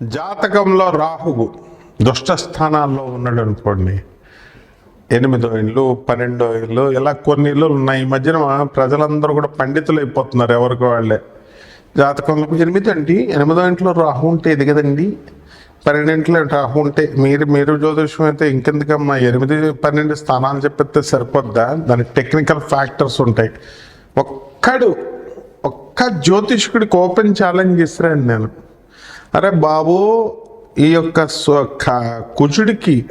జాతకంలో రాహువు దుష్ట స్థానాల్లో ఉన్నాడు అనుకోండి. ఎనిమిదో ఇల్లు పన్నెండో ఇల్లు ఇలా కొన్ని ఇల్లు ఉన్నాయి. ఈ మధ్యన ప్రజలందరూ కూడా పండితులు అయిపోతున్నారు ఎవరికి వాళ్ళే. జాతకంలో ఎనిమిది అండి. ఎనిమిదో ఇంట్లో రాహు ఉంటే ఇది కదండి. పన్నెండింట్లో రాహు ఉంటే మీరు మీరు జ్యోతిషం అయితే ఇంకెందుకమ్మా? ఎనిమిది పన్నెండు స్థానాలు చెప్పితే సరిపోద్దా? దాని టెక్నికల్ ఫ్యాక్టర్స్ ఉంటాయి. ఒక్కడు ఒక్క జ్యోతిష్కుడికి ఓపెన్ ఛాలెంజ్ ఇస్తాను నేను. అరే బాబు ఈ యొక్క స్వ- క- కుజుడికి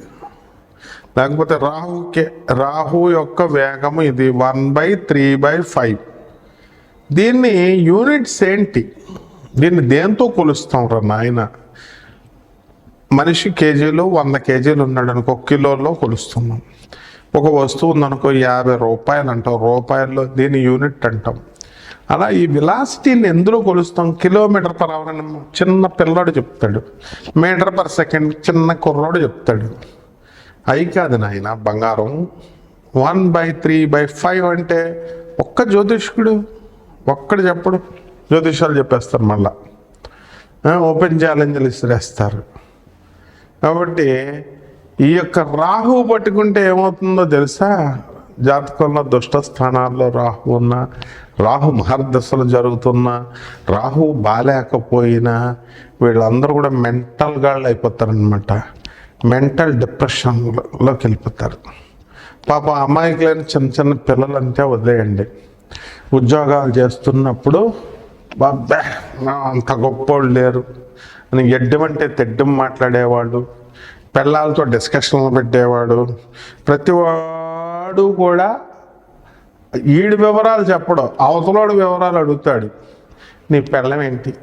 లేకపోతే రాహుకి రాహు యొక్క వేగము ఇది one by three by five. దీన్ని యూనిట్స్ ఏంటి? దీన్ని దేంతో కొలుస్తాం రా నాయన? మనిషి కేజీలు వంద కేజీలు ఉన్నాడు అనుకో కిలోలో కొలుస్తున్నాం. ఒక వస్తువు ఉందనుకో యాభై రూపాయలు అంటాం. రూపాయల్లో దీని యూనిట్ అంటాం. అలా ఈ విలాసిటీని ఎందులో కొలుస్తాం? కిలోమీటర్ పర్ అవర్ అని చిన్న పిల్లాడు చెప్తాడు. మీటర్ పర్ సెకండ్ చిన్న కుర్రాడు చెప్తాడు. అయి కాదు నాయన బంగారం. One by three by five అంటే ఒక్క జ్యోతిష్కుడు ఒక్కడు చెప్పడు. జ్యోతిషాలు చెప్పేస్తారు మళ్ళా. ఓపెన్ ఛాలెంజ్లు ఇసిరేస్తారు కాబట్టి ఈ యొక్క రాహు పట్టుకుంటే ఏమవుతుందో తెలుసా? జాతకంలో దుష్ట స్థానాల్లో రాహు ఉన్న రాహు మహర్దశలు జరుగుతున్నా రాహు బాలేకపోయినా వీళ్ళందరూ కూడా మెంటల్ గాళ్ళు అయిపోతారనమాట మెంటల్ డిప్రెషన్లోకి వెళ్ళిపోతారు. పాప అమాయకులైన చిన్న చిన్న పిల్లలంటే వదిలేయండి. ఉద్యోగాలు చేస్తున్నప్పుడు బాబ్బే అంత గొప్పోళ్ళు లేరు. అని ఎడ్డమంటే తెడ్డం మాట్లాడేవాడు పిల్లలతో డిస్కషన్లు పెట్టేవాడు ప్రతివాడు కూడా వీడి వివరాలు చెప్పడం అవతలోడు వివరాలు అడుగుతాడు. నీ పెళ్ళం ఏంటి?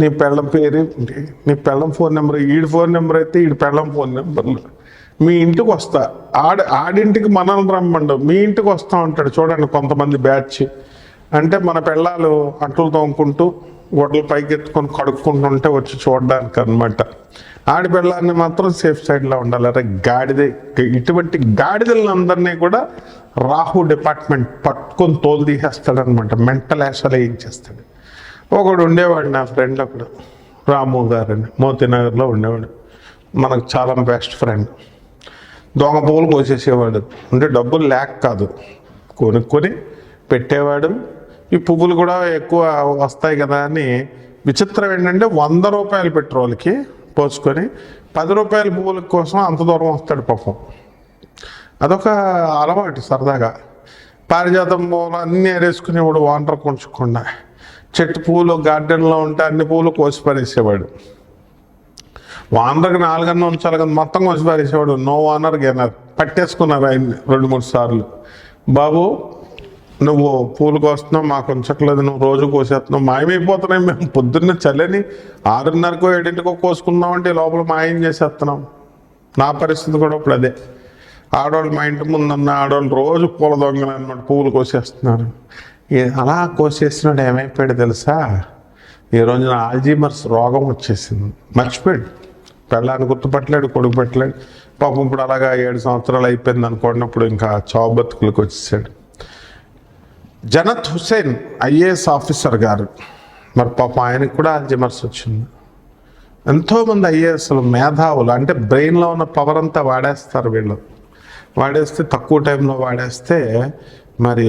నీ పెళ్ళం పేరు ఏంటి? నీ పెళ్ళం ఫోన్ నెంబర్ ఈడి ఫోన్ నెంబర్ అయితే ఈడి పెళ్ళం ఫోన్ నెంబర్లు మీ ఇంటికి వస్తా. ఆడ ఆడింటికి మనల్ని రమ్మండు. మీ ఇంటికి వస్తా ఉంటాడు చూడండి కొంతమంది బ్యాచ్. అంటే మన పిల్లలు అంటులు తోముకుంటూ గొడ్డలు పైకెత్తుకొని కడుక్కుంటుంటే వచ్చి చూడడానికి అనమాట ఆడి మాత్రం సేఫ్ సైడ్లో ఉండాలి. అరే గాడిద ఇటువంటి గాడిదలందరినీ కూడా రాహు డిపార్ట్మెంట్ పట్టుకొని తోలు తీసేస్తాడనమాట మెంటల్ యాషలు ఏం చేస్తాడు? ఒకడు ఉండేవాడు నా ఫ్రెండ్ ఒకడు రాము గారని మోతీనగర్లో ఉండేవాడు. మనకు చాలా బెస్ట్ ఫ్రెండ్. దొంగ పువ్వులు కోసేసేవాడు. అంటే డబ్బులు లేక కాదు. కొనుక్కొని పెట్టేవాడు. ఈ పువ్వులు కూడా ఎక్కువ వస్తాయి కదా అని విచిత్రం ఏంటంటే వంద రూపాయలు పెట్రోల్కి పోసుకొని పది రూపాయల పువ్వుల కోసం అంత దూరం వస్తాడు పాపం. అదొక అలవాటు సరదాగా. పారిజాతం పువ్వులు అన్నీ ఏరేసుకునేవాడు వాంటర్ కొంచకుండా చెట్టు పువ్వులు గార్డెన్లో ఉంటే అన్ని పువ్వులు కోసి పారేసేవాడు. వానర్కి నాలుగన్న ఉంచాలి కదా మొత్తం కోసి పారేసేవాడు. నో వానర్ గెనర్. పట్టేసుకున్నారు ఆయన్ని రెండు మూడు సార్లు. బాబు నువ్వు పూలు కోస్తున్నావు మాకు ఉంచట్లేదు నువ్వు రోజు కోసేస్తున్నావు మాయమైపోతున్నాయి మేము. పొద్దున్న చల్లని ఆరున్నరకో ఏడింటికో కోసుకుందాం అంటే లోపల మాయం చేసేస్తున్నాం. నా పరిస్థితి కూడా ఇప్పుడు అదే. ఆడవాళ్ళు మా ఇంటి ముందున్న ఆడవాళ్ళు రోజు పూల దొంగలు అనమాట పువ్వులు కోసేస్తున్నారు. అలా కోసేసినాడు ఏమైపోయాడు తెలుసా? ఈ రోజున ఆల్జీమర్స్ రోగం వచ్చేసింది. మర్చిపోయాడు. పెళ్ళాన్ని గుర్తుపట్టలేడు కొడుకు పెట్టలేడు. పాపం ఇప్పుడు అలాగా ఏడు సంవత్సరాలు అయిపోయింది అనుకున్నప్పుడు ఇంకా చావు బతుకులకు వచ్చేసాడు. జనత్ హుసేన్ ఐఏఎస్ ఆఫీసర్ గారు. మరి పాపం ఆయనకు కూడా అల్జిమర్స్ వచ్చింది. ఎంతోమంది ఐఏఎస్లు మేధావులు అంటే బ్రెయిన్లో ఉన్న పవర్ అంతా వాడేస్తారు వీళ్ళు. వాడేస్తే తక్కువ టైంలో వాడేస్తే మరి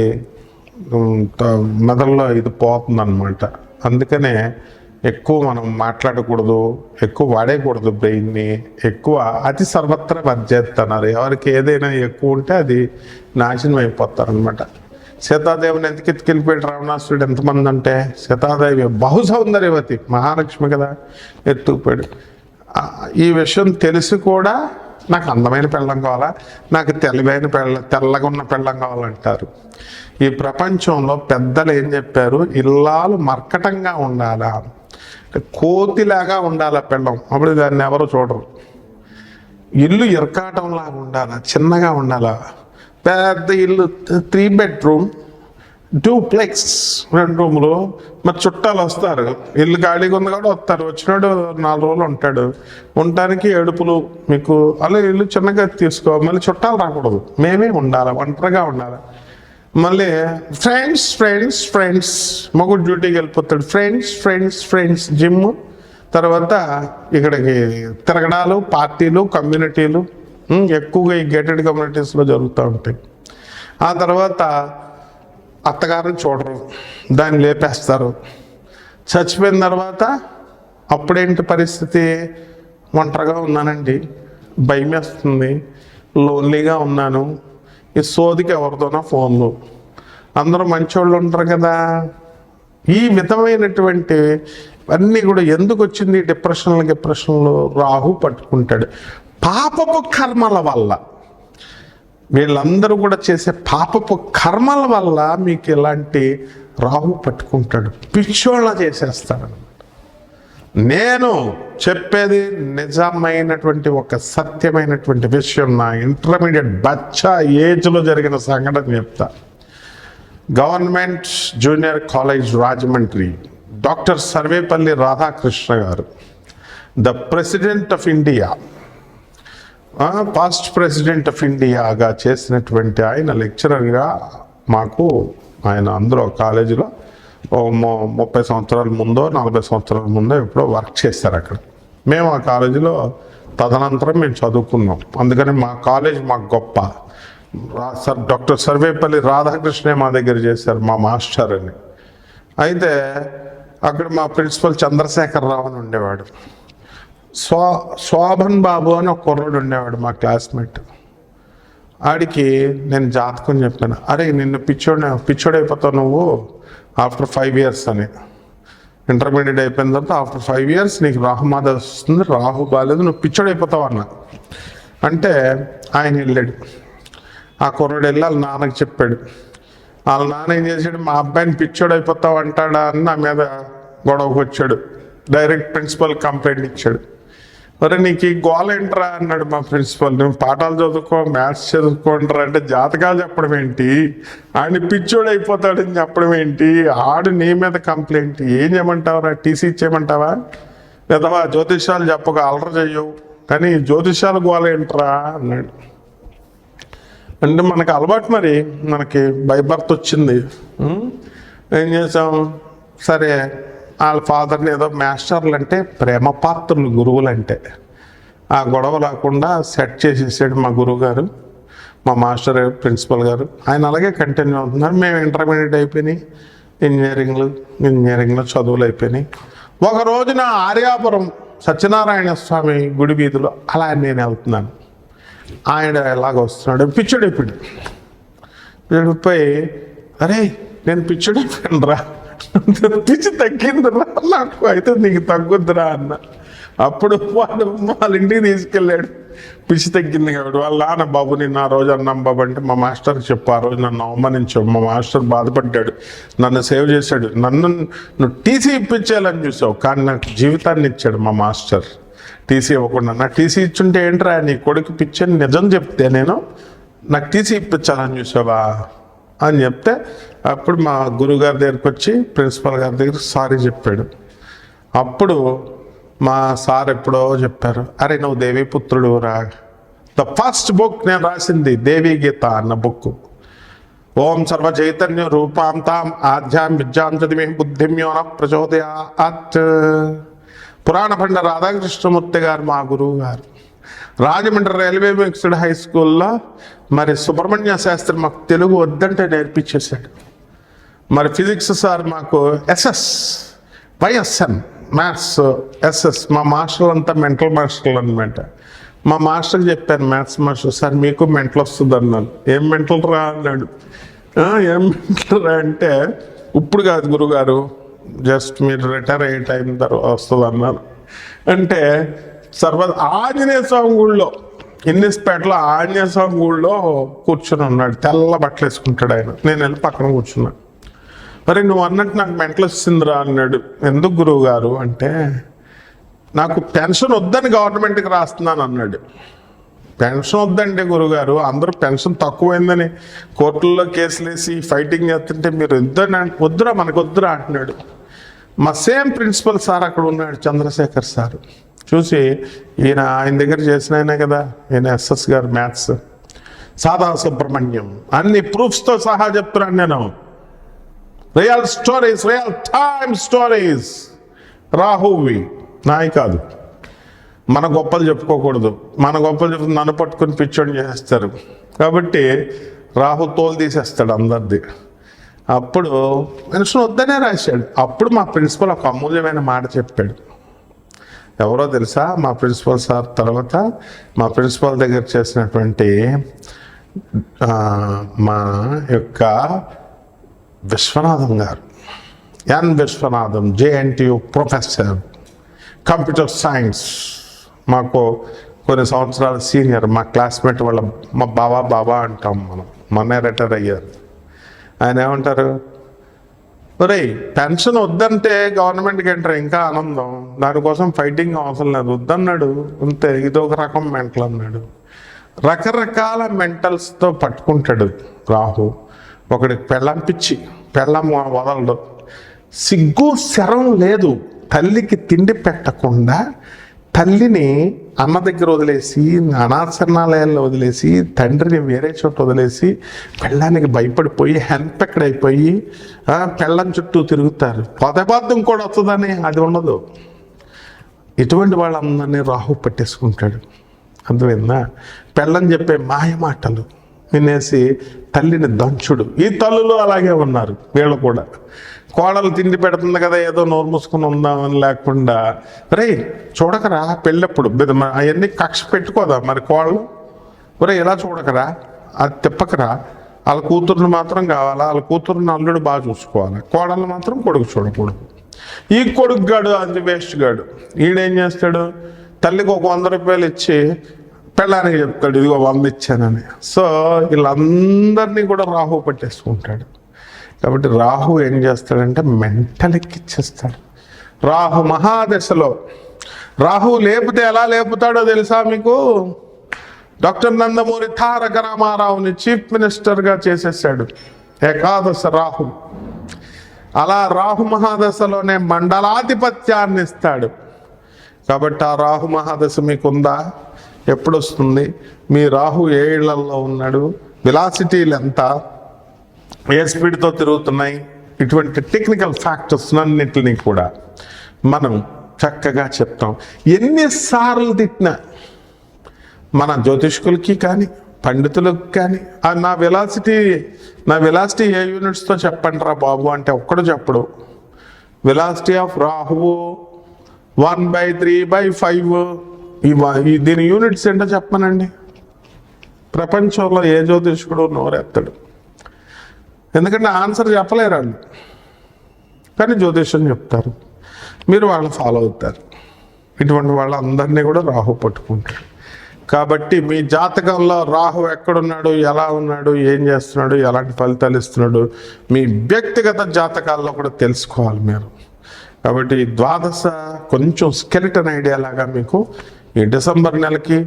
మెదడులో ఇది పోతుందన్నమాట. అందుకనే ఎక్కువ మనం మాట్లాడకూడదు ఎక్కువ వాడేయకూడదు బ్రెయిన్ని ఎక్కువ అతి సర్వత్ర పనిచేస్తున్నారు ఎవరికి ఏదైనా ఎక్కువ ఉంటే అది నాశనం అయిపోతారనమాట సీతాదేవిని ఎందుకు ఎత్తుకెళ్ళిపోయాడు రావణాసురుడు ఎంతమంది అంటే సీతాదేవి బహు సౌందర్యవతి మహాలక్ష్మి కదా ఎత్తుకుపోయాడు. ఈ విషయం తెలిసి కూడా నాకు అందమైన పెళ్ళం కావాలా నాకు తెలివైన పెళ్ళ తెల్లగా ఉన్న పెళ్ళం కావాలంటారు. ఈ ప్రపంచంలో పెద్దలు ఏం చెప్పారు? ఇల్లాలు మర్కటంగా ఉండాలా? కోతిలాగా ఉండాలా పెళ్ళం? అప్పుడు దాన్ని ఎవరు చూడరు. ఇల్లు ఇరకాటంలాగా ఉండాలా? చిన్నగా ఉండాలా? పెద్ద ఇల్లు త్రీ బెడ్రూమ్ డూప్లెక్స్ రెండు రూములు మరి చుట్టాలు వస్తారు. ఇల్లు ఖాళీగా ఉంది కూడా వస్తారు. వచ్చినాడు నాలుగు రోజులు ఉంటాడు. ఉండటానికి ఏడుపులు మీకు అలా ఇల్లు చిన్నగా తీసుకో మళ్ళీ చుట్టాలు రాకూడదు. మేమే ఉండాలి ఒంటరిగా ఉండాలి. మళ్ళీ ఫ్రెండ్స్ ఫ్రెండ్స్ ఫ్రెండ్స్. మగుడు డ్యూటీకి వెళ్ళిపోతాడు. Friends friends friends. జిమ్ తర్వాత ఇక్కడికి తిరగడాలు పార్టీలు కమ్యూనిటీలు. ఎక్కువగా ఈ గేటెడ్ కమ్యూనిటీస్లో జరుగుతూ ఉంటాయి. ఆ తర్వాత అత్తగారిని చూడరు దాన్ని లేపేస్తారు. చచ్చిపోయిన తర్వాత అప్పుడేంటి పరిస్థితి? ఒంటరిగా ఉన్నానండి భయం వేస్తుంది లోన్లీగా ఉన్నాను. ఈ సోదికి ఎవరితోనో ఫోన్లు. అందరూ మంచోళ్ళు ఉంటారు కదా. ఈ విధమైనటువంటి అన్నీ కూడా ఎందుకు వచ్చింది? డిప్రెషన్లు డిప్రెషన్లు రాహు పట్టుకుంటాడు. పాపపు కర్మల వల్ల. వీళ్ళందరూ కూడా చేసే పాపపు కర్మల వల్ల మీకు ఇలాంటి రాహు పట్టుకుంటాడు. పిచ్చోళ్ళ చేసేస్తాడు. నేను చెప్పేది నిజమైనటువంటి ఒక సత్యమైనటువంటి విషయం నా ఇంటర్మీడియట్ బచ్చా ఏజ్లో జరిగిన సంఘటన చెప్తా. Government junior college Rajahmundry doctor Sarvepalli Radhakrishna గారు the president of India past president of ఇండియాగా చేసినటువంటి ఆయన లెక్చరర్గా మాకు ఆయన అందరూ కాలేజీలో ముప్పై సంవత్సరాల ముందో నలభై సంవత్సరాల ముందో ఎప్పుడో వర్క్ చేశారు అక్కడ. మేము ఆ కాలేజీలో తదనంతరం మేము చదువుకున్నాం. అందుకని మా కాలేజ్ మాకు గొప్ప. రా- సర్ డాక్టర్ సర్వేపల్లి రాధాకృష్ణే మా దగ్గర చేశారు మా మాస్టర్ అని. అయితే అక్కడ మా ప్రిన్సిపల్ చంద్రశేఖర్ రావు అని ఉండేవాడు. శో శోభన్ బాబు అని ఒక కుర్రాడు ఉండేవాడు మా క్లాస్మేట్. ఆడికి నేను జాతకం చెప్పాను. అరే నిన్ను పిచ్చోడి పిచ్చోడైపోతావు నువ్వు ఆఫ్టర్ ఫైవ్ ఇయర్స్ అని. ఇంటర్మీడియట్ అయిపోయిన తర్వాత ఆఫ్టర్ ఫైవ్ ఇయర్స్ నీకు రాహుమాద వస్తుంది రాహు బాగాలేదు నువ్వు పిచ్చోడైపోతావు అన్న. అంటే ఆయన వెళ్ళాడు. ఆ కుర్రాడు వెళ్ళి వాళ్ళ నాన్నకి చెప్పాడు. వాళ్ళ నాన్న ఏం చేశాడు మా అబ్బాయిని పిచ్చోడైపోతావు అయిపోతావు అంటాడా? అని నా మీద గొడవకు వచ్చాడు డైరెక్ట్ ప్రిన్సిపల్ కంప్లైంట్ ఇచ్చాడు. మరి నీకు ఈ గోల ఏంట్రా అన్నాడు మా ప్రిన్సిపల్. నువ్వు పాఠాలు చదువుకో మ్యాథ్స్ చదువుకోండిరా అంటే జాతకాలు చెప్పడం ఏంటి? ఆయన పిచ్చోడు అయిపోతాడని చెప్పడం ఏంటి? ఆడు నీ మీద కంప్లైంట్. ఏం చేయమంటావురా? టీసీ ఇచ్చేయమంటావా? లేదా జ్యోతిష్యాలు చెప్పక అలర చెయ్యవు. కానీ జ్యోతిష్యాలు గోల ఏంట్రా అన్నాడు. అంటే మనకు అలవాటు మరి. మనకి బై బర్త్ వచ్చింది? ఏం చేసాం? సరే వాళ్ళ ఫాదర్ని ఏదో మాస్టర్లు అంటే ప్రేమ పాత్రలు గురువులు అంటే ఆ గొడవ లేకుండా సెట్ చేసేసాడు మా గురువు గారు మా మాస్టర్ ప్రిన్సిపల్ గారు. ఆయన అలాగే కంటిన్యూ అవుతున్నారు. మేము ఇంటర్మీడియట్ అయిపోయినాయి ఇంజనీరింగ్లు ఇంజనీరింగ్లో చదువులు అయిపోయినాయి. ఒక రోజున ఆర్యాపురం సత్యనారాయణ స్వామి గుడి వీధిలో అలా నేను వెళ్తున్నాను. ఆయన ఎలాగ వస్తున్నాడు ఇప్పుడు పిచ్చుడిపోయి అరే నేను పిచ్చుడైపోయాను రా పిచ్చి తగ్గిందిరా నాకు అయితే నీకు తగ్గుద్దిరా అన్న. అప్పుడు వాడు వాళ్ళ ఇంటికి తీసుకెళ్ళాడు. పిచ్చి తగ్గింది కాబట్టి వాళ్ళ నాన్న బాబు నేను ఆ రోజు అన్నాం బాబు అంటే మా మాస్టర్ చెప్పు ఆ రోజు నన్ను అవమానించావు. మా మాస్టర్ బాధపడ్డాడు. నన్ను సేవ్ చేశాడు. నన్ను నువ్వు టీసీ ఇప్పించాలని చూసావు. కానీ నాకు జీవితాన్ని ఇచ్చాడు మా మాస్టర్. టీసీ ఇవ్వకుండా. నాకు టీసీ ఇచ్చుంటే ఏంట్రా నీ కొడుకు పిచ్చని నిజం చెప్తే నేను నాకు టీసీ ఇప్పించాలని చూసావా అని చెప్తే అప్పుడు మా గురుగారి దగ్గరికి వచ్చి ప్రిన్సిపల్ గారి దగ్గర సారీ చెప్పాడు. అప్పుడు మా సార్ ఎప్పుడో చెప్పారు అరే నువ్వు దేవి పుత్రుడు రా. ద ఫస్ట్ బుక్ నేను రాసింది దేవి గీత అన్న బుక్ ఓం సర్వ చైతన్య రూపాం తాం ఆధ్యాం విద్యాం చదివి బుద్ధిం యోన ప్రచోదయాత్. పురాణ పండ రాధాకృష్ణమూర్తి గారు మా గురువు గారు రాజమండ్రి రైల్వే మిక్స్డ్ హై స్కూల్లో మరి సుబ్రహ్మణ్య శాస్త్రి మాకు తెలుగు వద్దంటే నేర్పించేశాడు. మరి ఫిజిక్స్ సార్ మాకు ఎస్ఎస్ వైఎస్ఎన్ మ్యాథ్స్ ఎస్ఎస్. మా మాస్టర్లు అంతా మెంటల్ మాస్టర్లు అనమాట మా మాస్టర్ చెప్పాను మ్యాథ్స్ మాస్టర్ సార్ మీకు మెంటల్ వస్తుంది అన్నాను ఏం మెంటల్ రా? అన్నాడు. ఏం మెంటల్ రా? అంటే ఇప్పుడు కాదు గురుగారు జస్ట్ మీరు రిటైర్ అయ్యే టైం తర్వాత వస్తుంది అన్నారు అంటే సర్వ ఆంజనేయ స్వామి గుళ్ళో ఇన్నిస్పేటలో ఆంజనేయ స్వామి గుళ్ళో కూర్చొని ఉన్నాడు. తెల్ల బట్టలు వేసుకుంటాడు ఆయన. నేను వెళ్ళి పక్కన కూర్చున్నాను మరి నువ్వు అన్నట్టు నాకు మెంటలు వచ్చిందిరా అన్నాడు. ఎందుకు గురువు గారు అంటే నాకు పెన్షన్ వద్దని గవర్నమెంట్కి రాస్తున్నాను అన్నాడు. పెన్షన్ వద్దండి గురుగారు అందరూ పెన్షన్ తక్కువైందని కోర్టుల్లో కేసులు వేసి ఫైటింగ్ చేస్తుంటే మీరు వద్దని వద్దురా మనకు వద్దురా అంటున్నాడు. మా సేమ్ ప్రిన్సిపల్ సార్ అక్కడ ఉన్నాడు చంద్రశేఖర్ సార్. చూసి ఈయన ఆయన దగ్గర చేసిన ఆయనే కదా ఈయన ఎస్ఎస్ గారు మ్యాథ్స్ సాదా సుబ్రహ్మణ్యం. అన్ని ప్రూఫ్స్తో సహా చెప్తున్నాను నేను. Real stories real time stories. రాహువి నాయి కాదు. మన గొప్పలు చెప్పుకోకూడదు. మన గొప్పలు చెప్తే నన్ను పట్టుకుని పిచ్చోని చేసేస్తారు. కాబట్టి రాహు తోలు తీసేస్తాడు అందరిది. అప్పుడు మనుషులు వద్దనే రాశాడు. అప్పుడు మా ప్రిన్సిపల్ ఒక అమూల్యమైన మాట చెప్పాడు. ఎవరో తెలుసా? మా ప్రిన్సిపల్ సార్ తర్వాత మా ప్రిన్సిపల్ దగ్గర చేసినటువంటి మా యొక్క విశ్వనాథం గారు. N Viswanatham JNTU professor computer science. మాకు కొన్ని సంవత్సరాల సీనియర్ మా క్లాస్మేట్ వాళ్ళ మా బాబా బాబా అంటాం మనం. మొన్నే రిటైర్ అయ్యారు. ఆయన ఏమంటారు? ఒరేయ్ పెన్షన్ వద్దంటే గవర్నమెంట్కి ఎంటర్ ఇంకా ఆనందం? దానికోసం ఫైటింగ్ అవసరం లేదు. వద్దన్నాడు. అంతే ఇది ఒక రకం మెంటల్ అన్నాడు. రకరకాల మెంటల్స్తో పట్టుకుంటాడు రాహు. ఒకడికి పెళ్ళం పిచ్చి. పెళ్ళం వదలడు సిగ్గు శరం లేదు. తల్లికి తిండి పెట్టకుండా తల్లిని అన్న దగ్గర వదిలేసి అనాశరణాలయాల్లో వదిలేసి తండ్రిని వేరే చోట వదిలేసి పెళ్ళానికి భయపడిపోయి హెన్పెక్డ్ అయిపోయి పెళ్ళం చుట్టూ తిరుగుతారు. పొదబార్థం కూడా వస్తుందని అది ఉండదు. ఇటువంటి వాళ్ళందరినీ రాహు పట్టేసుకుంటాడు. అర్థమైందా? పెళ్ళని చెప్పే మాయ మాటలు. వినేసి తల్లిని దంచుడు. ఈ తల్లులు అలాగే ఉన్నారు వీళ్ళు కూడా. కోడలు తిండి పెడుతుంది కదా ఏదో నోరు మూసుకుని ఉందామని లేకుండా. రే చూడకరా పెళ్ళప్పుడు. అవన్నీ కక్ష పెట్టుకోదా మరి కోడలు? ఒరే ఇలా చూడకరా? అది తిప్పకరా? వాళ్ళ కూతుర్ని మాత్రం కావాలా? వాళ్ళ కూతురుని అల్లుడు బాగా చూసుకోవాలి? కోడలు మాత్రం కొడుకు చూడకూడదు. ఈ కొడుకు గాడు అది వేస్ట్ గాడు ఈడేం చేస్తాడు? తల్లికి ఒక వంద రూపాయలు ఇచ్చి పెళ్ళానికి చెప్తాడు ఇదిగో వంద ఇచ్చానని సో వీళ్ళందరినీ కూడా రాహు పట్టేసుకుంటాడు. కాబట్టి రాహు ఏం చేస్తాడంటే మెంటల్ ఎక్కిచ్చేస్తాడు. రాహు మహాదశలో రాహు లేపితే ఎలా లేపుతాడో తెలుసా మీకు? డాక్టర్ నందమూరి తారక రామారావుని చీఫ్ మినిస్టర్గా చేసేసాడు ఏకాదశ రాహు. అలా రాహు మహాదశలోనే మండలాధిపత్యాన్ని ఇస్తాడు కాబట్టి ఆ రాహు మహాదశ మీకుందా? ఎప్పుడు వస్తుంది మీ రాహు ఏ ఇళ్ళలో ఉన్నాడు? విలాసిటీలు ఎంత? ఏ స్పీడ్తో తిరుగుతున్నాయి? ఇటువంటి టెక్నికల్ ఫ్యాక్టర్స్ అన్నింటినీ కూడా మనం చక్కగా చెప్తాం. ఎన్నిసార్లు తిట్టినా మన జ్యోతిష్కులకి కానీ పండితులకు కానీ నా వెలాసిటీ నా వెలాసిటీ ఏ యూనిట్స్తో చెప్పండి రా బాబు అంటే ఒక్కడు చెప్పడు. వెలాసిటీ ఆఫ్ రాహువు one by three by five ఈ దీని యూనిట్స్ ఏంటో చెప్పనండి. ప్రపంచంలో ఏ జ్యోతిష్కుడు నోరెత్తడు. ఎందుకంటే ఆన్సర్ చెప్పలేరు వాళ్ళు కానీ జ్యోతిష్యం చెప్తారు. మీరు వాళ్ళు ఫాలో అవుతారు. ఇటువంటి వాళ్ళందరినీ కూడా రాహు పట్టుకుంటారు కాబట్టి మీ జాతకంలో రాహు ఎక్కడున్నాడు ఎలా ఉన్నాడు ఏం చేస్తున్నాడు ఎలాంటి ఫలితాలు ఇస్తున్నాడు మీ వ్యక్తిగత జాతకాల్లో కూడా తెలుసుకోవాలి మీరు. కాబట్టి ద్వాదశ కొంచెం స్కెలిటన్ ఐడియా లాగా మీకు ఈ డిసెంబర్ నెలకి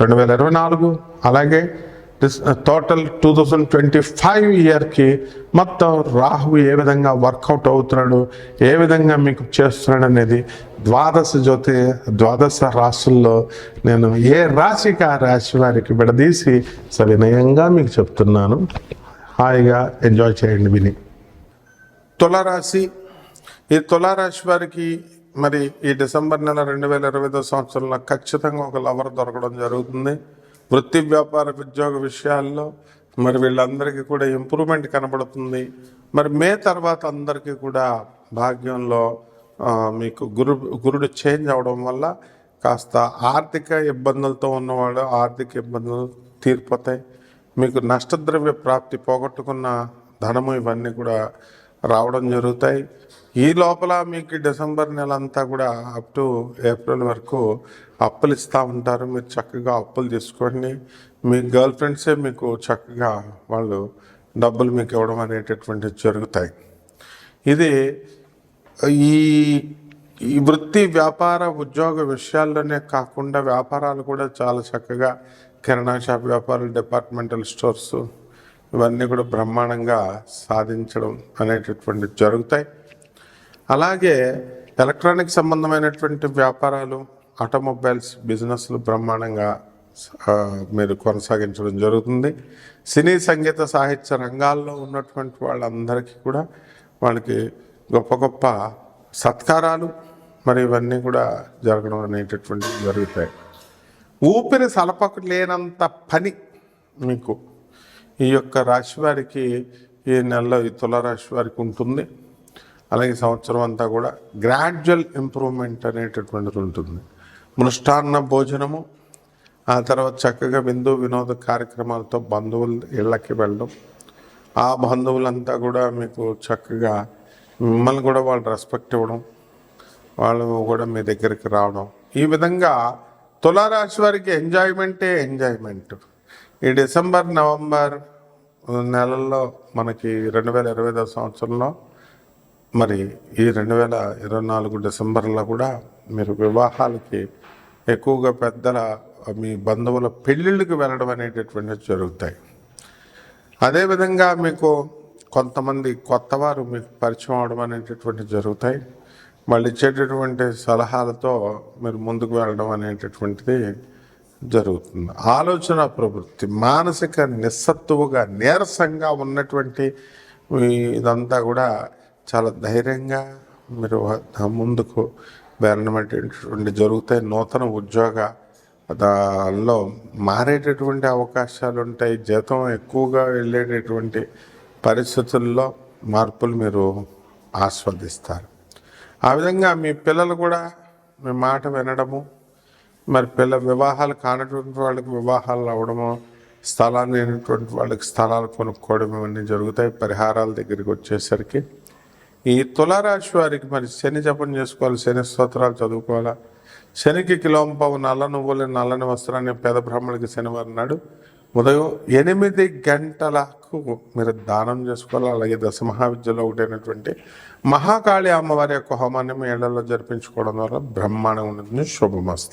రెండు వేల ఇరవై నాలుగు అలాగే total two thousand twenty five ఇయర్కి మొత్తం రాహు ఏ విధంగా వర్కౌట్ అవుతున్నాడు ఏ విధంగా మీకు చేస్తున్నాడు అనేది ద్వాదశ జ్యోతి ద్వాదశ రాశుల్లో నేను ఏ రాశికి ఆ రాశి వారికి విడదీసి సవినయంగా మీకు చెప్తున్నాను. హాయిగా ఎంజాయ్ చేయండి విని. తులారాశి ఈ తులారాశి వారికి మరి ఈ డిసెంబర్ నెల రెండు వేల ఇరవై ఐదో సంవత్సరంలో ఖచ్చితంగా ఒక లవర్ దొరకడం జరుగుతుంది. వృత్తి వ్యాపార ఉద్యోగ విషయాల్లో మరి వీళ్ళందరికీ కూడా ఇంప్రూవ్మెంట్ కనబడుతుంది. మరి మే తర్వాత అందరికీ కూడా భాగ్యంలో మీకు గురు గురుడు చేంజ్ అవడం వల్ల కాస్త ఆర్థిక ఇబ్బందులతో ఉన్నవాళ్ళు ఆర్థిక ఇబ్బందులు తీరిపోతాయి. మీకు నష్టద్రవ్య ప్రాప్తి పోగొట్టుకున్న ధనము ఇవన్నీ కూడా రావడం జరుగుతాయి. ఈ లోపల మీకు డిసెంబర్ నెల అంతా కూడా అప్ టు ఏప్రిల్ వరకు అప్పులు ఇస్తూ ఉంటారు. మీరు చక్కగా అప్పులు తీసుకోండి. మీ గర్ల్ ఫ్రెండ్సే మీకు చక్కగా వాళ్ళు డబ్బులు మీకు ఇవ్వడం అనేటటువంటివి జరుగుతాయి. ఇది ఈ ఈ వృత్తి వ్యాపార ఉద్యోగ విషయాల్లోనే కాకుండా వ్యాపారాలు కూడా చాలా చక్కగా కిరాణా షాప్ వ్యాపారాలు డిపార్ట్మెంటల్ స్టోర్స్ ఇవన్నీ కూడా బ్రహ్మాండంగా సాధించడం అనేటటువంటి జరుగుతాయి. అలాగే ఎలక్ట్రానిక్ సంబంధమైనటువంటి వ్యాపారాలు ఆటోమొబైల్స్ బిజినెస్లు బ్రహ్మాండంగా మీరు కొనసాగించడం జరుగుతుంది. సినీ సంగీత సాహిత్య రంగాల్లో ఉన్నటువంటి వాళ్ళందరికీ కూడా వాళ్ళకి గొప్ప గొప్ప సత్కారాలు మరి ఇవన్నీ కూడా జరగడం అనేటటువంటివి జరుగుతాయి. ఊపిరి సలపకు లేనంత పని మీకు ఈ యొక్క రాశి వారికి ఈ నెలలో ఈ తులరాశి వారికి ఉంటుంది. అలాగే సంవత్సరం అంతా కూడా గ్రాడ్యువల్ ఇంప్రూవ్మెంట్ అనేటటువంటిది ఉంటుంది. మృష్టాన్న భోజనము ఆ తర్వాత చక్కగా విందు వినోద కార్యక్రమాలతో బంధువులు ఇళ్ళకి వెళ్ళడం. ఆ బంధువులంతా కూడా మీకు చక్కగా మిమ్మల్ని కూడా వాళ్ళు రెస్పెక్ట్ ఇవ్వడం వాళ్ళు కూడా మీ దగ్గరికి రావడం. ఈ విధంగా తులారాశి వారికి ఎంజాయ్మెంటే ఎంజాయ్మెంట్ ఈ డిసెంబర్ నవంబర్ నెలల్లో మనకి రెండు వేల ఇరవై ఐదో సంవత్సరంలో మరి ఈ రెండు వేల ఇరవై నాలుగు డిసెంబర్లో కూడా మీరు వివాహాలకి ఎక్కువగా పెద్దల మీ బంధువుల పెళ్ళిళ్ళకి వెళ్ళడం అనేటటువంటివి జరుగుతాయి. అదేవిధంగా మీకు కొంతమంది కొత్తవారు మీకు పరిచయం అవడం అనేటటువంటి జరుగుతాయి. వాళ్ళు ఇచ్చేటటువంటి సలహాలతో మీరు ముందుకు వెళ్ళడం అనేటటువంటిది జరుగుతుంది. ఆలోచన ప్రవృత్తి మానసిక నిస్సత్తువుగా నీరసంగా ఉన్నటువంటి ఇదంతా కూడా చాలా ధైర్యంగా మీరు ముందుకు వెళ్ళినటువంటి జరుగుతాయి. నూతన ఉద్యోగ దానిలో మారేటటువంటి అవకాశాలు ఉంటాయి జీతం ఎక్కువగా వెళ్ళేటటువంటి పరిస్థితుల్లో మార్పులు మీరు ఆస్వాదిస్తారు. ఆ విధంగా మీ పిల్లలు కూడా మీ మాట వినడము మరి పిల్ల వివాహాలు కానటువంటి వాళ్ళకి వివాహాలు అవ్వడము స్థలాలు లేనటువంటి వాళ్ళకి స్థలాలు కొనుక్కోవడం ఇవన్నీ జరుగుతాయి. పరిహారాల దగ్గరికి వచ్చేసరికి ఈ తులారాశి వారికి మరి శని జపం చేసుకోవాలి శని స్తోత్రాలు చదువుకోవాలా? శనికి కిలోంపావు నల్ల నువ్వులు నల్లని వస్త్రాన్ని పేద బ్రాహ్మణుడికి శనివారం నాడు ఉదయం ఎనిమిది గంటలకు మీరు దానం చేసుకోవాలి. అలాగే దశ మహావిద్యలో ఒకటైనటువంటి మహాకాళి అమ్మవారి యొక్క హోమాన్ని మీ ఇళ్ళలో జరిపించుకోవడం ద్వారా బ్రహ్మాండంగా ఉంటుంది శుభమస్తు.